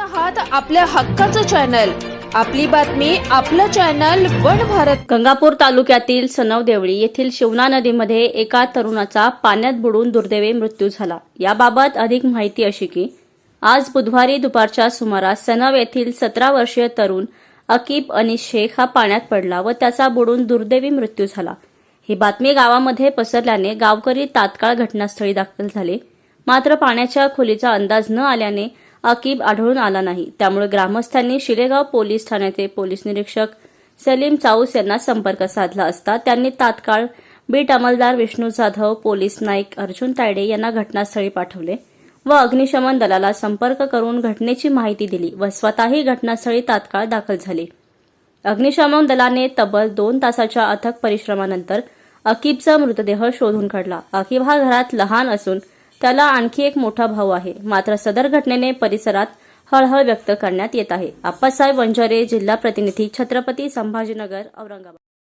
आहात आपल्या हक्काचं चॅनल. आपली बातमी आपलं चॅनल वन भारत. गंगापूर तालुक्यातील सनवदेवळी येथील शिवना नदीमध्ये एका तरुणाचा पाण्यात बुडून दुर्दैवी मृत्यू झाला. याबाबत अधिक माहिती अशी की आज बुधवारी दुपारच्या सुमारास सनव येथील सतरा वर्षीय तरुण अकीब अनिस शेख हा पाण्यात पडला व त्याचा बुडून दुर्दैवी मृत्यू झाला. ही बातमी गावामध्ये पसरल्याने गावकरी तात्काळ घटनास्थळी दाखल झाले. मात्र पाण्याच्या खोलीचा अंदाज न आल्याने अकीब आढळून आला नाही. त्यामुळे ग्रामस्थांनी शिरेगाव पोलीस ठाण्याचे पोलीस निरीक्षक सलीम चाऊस यांना संपर्क साधला असता त्यांनी तात्काळ बीट अंमलदार विष्णू जाधव पोलीस नाईक अर्जुन तायडे यांना घटनास्थळी पाठवले व अग्निशमन दलाला संपर्क करून घटनेची माहिती दिली व स्वतःही घटनास्थळी तात्काळ दाखल झाले. अग्निशमन दलाने तब्बल दोन तासाच्या अथक परिश्रमानंतर अकीबचा मृतदेह शोधून काढला. अकीब हा घरात लहान असून त्याला आणखी एक मोठा भाऊ आहे. मात्र सदर घटनेने परिसरात हळहळ व्यक्त करण्यात येत आहे. आप्पासाहेब वंजारे जिल्हा प्रतिनिधी छत्रपती संभाजीनगर औरंगाबाद.